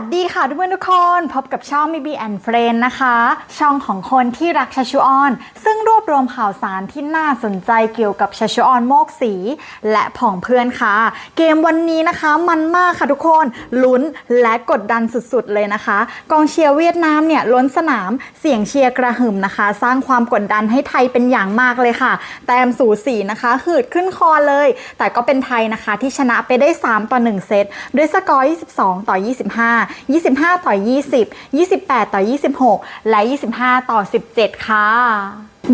สดีค่ะทุกเพื่อนทุกคน พบกับช่องมีบีแอนเฟรนนะคะ ช่องของคนที่รักชัชชุออน ซึ่งรวบรวมข่าวสารที่น่าสนใจเกี่ยวกับชัชชุออนโมกสี และผองเพื่อนค่ะ เกมวันนี้นะคะมันมากค่ะทุกคน ลุ้นและกดดันสุดๆเลยนะคะ กองเชียร์เวียดนามเนี่ยล้นสนามเสียงเชียร์กระหึ่มนะคะ สร้างความกดดันให้ไทยเป็นอย่างมากเลยค่ะ แต้มสูสีนะคะหืดขึ้นคอเลย แต่ก็เป็นไทยนะคะที่ชนะไปได้ 3 ต่อ 1 เซตด้วยสกอร์ 22 ต่อ 25 25 ต่อ 20 28 ต่อ 26 และ 25 ต่อ 17 ค่ะ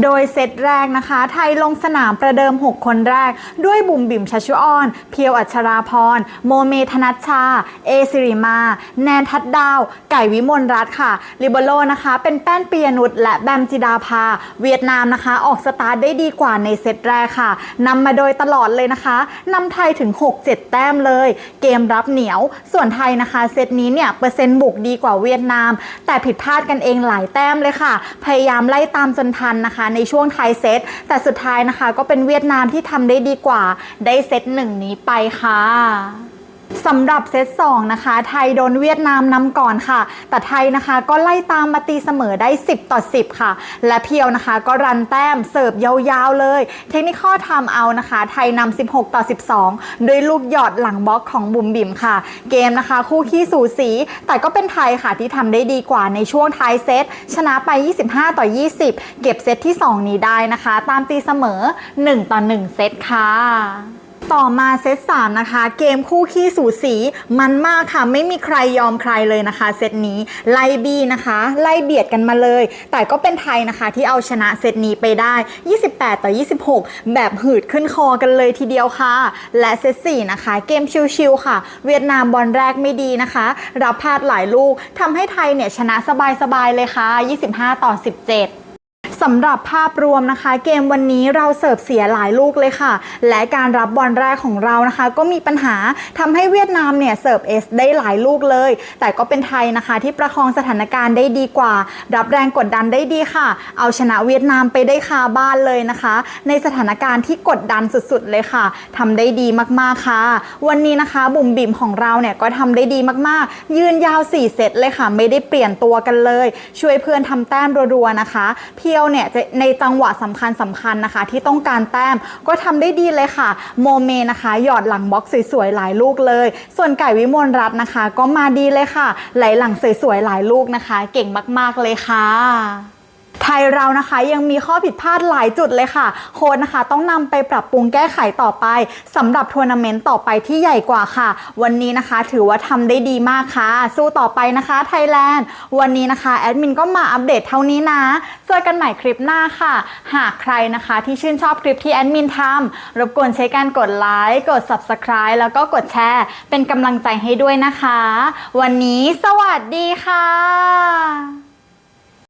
โดยเซตแรกนะคะ ไทยลงสนามประเดิม 6 คนแรก ด้วยบุ๋มบิ๋มชัชชุออน เพียวอัชราพร โมเมธนัชชา เอซิริมา แนนทัดดาว ไก่วิมลรัตน์ค่ะ ลิเบโรนะคะ เป็นแป้นเปียนุชและแบมจิดาภา เวียดนามนะคะ ออกสตาร์ทได้ดีกว่าในเซตแรกค่ะนำมาโดยตลอดเลยนะคะนำไทยถึง 6-7 แต้มเลย เกมรับเหนียว ส่วนไทยนะคะ เซตนี้เนี่ยเปอร์เซ็นต์บุกดีกว่าเวียดนาม แต่ผิดพลาดกันเองหลายแต้มเลยค่ะ พยายามไล่ตามจนทันนะคะในช่วงไทยเซตแต่สุดท้ายนะคะก็เป็นเวียดนามที่ทำได้ดีกว่าได้เซตหนึ่งนี้ไปค่ะ สำหรับเซต2นะคะ ไทยโดนเวียดนามนำก่อนค่ะ แต่ไทยนะคะก็ไล่ตามมาตีเสมอได้ 10 ต่อ 10 ค่ะ และเพียวนะคะก็รันแต้มเสิร์ฟยาวๆเลย เทคนิคข้อทำเอานะคะ ไทยนำ16 ต่อ 12 ด้วยลูกหยอดหลังบล็อกของบุ๋มบิ๋มค่ะ เกมนะคะคู่ขี้สูสี แต่ก็เป็นไทยค่ะที่ทำได้ดีกว่าในช่วงท้ายเซตชนะไป 25 ต่อ 20 เก็บเซตที่ 2 นี้ได้นะคะ ตามตีเสมอ 1 ต่อ 1 เซตค่ะ ต่อมาเซต3นะคะ เกมคู่ขี้สูสีมันมากค่ะ ไม่มีใครยอมใครเลยนะคะเซตนี้ไล่บีนะคะ ไล่เบียดกันมาเลย แต่ก็เป็นไทยนะคะที่เอาชนะเซตนี้ไปได้ 28 ต่อ 26 แบบหืดขึ้นคอกันเลยทีเดียวค่ะ และเซต4นะคะ เกมชิวๆค่ะ เวียดนามบอลแรกไม่ดีนะคะ รับพลาดหลายลูกทำให้ไทยเนี่ยชนะสบายๆเลยค่ะ 25 ต่อ 17 สำหรับภาพรวมนะคะ เกมวันนี้เราเสิร์ฟเสียหลายลูกเลยค่ะ และการรับบอลแรกของเรานะคะ ก็มีปัญหาทำให้เวียดนามเนี่ยเสิร์ฟเอสได้หลายลูกเลย แต่ก็เป็นไทยนะคะ ที่ประคองสถานการณ์ได้ดีกว่า รับแรงกดดันได้ดีค่ะ เอาชนะเวียดนามไปได้คาบ้านเลยนะคะ ในสถานการณ์ที่กดดันสุดๆเลยค่ะทำได้ดีมากๆค่ะ วันนี้นะคะบุ๋มบิ๋มของเราเนี่ยก็ทำได้ดีมากๆ ยืนยาว4เซตเลยค่ะ ไม่ได้เปลี่ยนตัวกันเลย ช่วยเพื่อนทำแต้มรัวๆนะคะ เพียวเนี่ยจะในจังหวะสำคัญสำคัญนะคะ ที่ต้องการแต้มก็ทำได้ดีเลยค่ะ โมเมนะคะ หยอดหลังบล็อกสวยๆหลายลูกเลย ส่วนไก่วิมลรัตน์นะคะ ก็มาดีเลยค่ะ ไหลหลังสวยๆหลายลูกนะคะ เก่งมากๆเลยค่ะ ไทยเรานะคะยังมีข้อผิดพลาดหลายจุดเลยค่ะ โค้ชนะคะต้องนำไปปรับปรุงแก้ไขต่อไปสำหรับทัวร์นาเมนต์ต่อไปที่ใหญ่กว่าค่ะ วันนี้นะคะถือว่าทำได้ดีมากค่ะ สู้ต่อไปนะคะไทยแลนด์วันนี้นะคะแอดมินก็มาอัปเดตเท่านี้นะเจอกันใหม่คลิปหน้าค่ะ หากใครนะคะที่ชื่นชอบคลิปที่แอดมินทำรบกวนใช้การกดไลค์กด subscribe แล้วก็กดแชร์ เป็นกำลังใจให้ด้วยนะคะ วันนี้สวัสดีค่ะ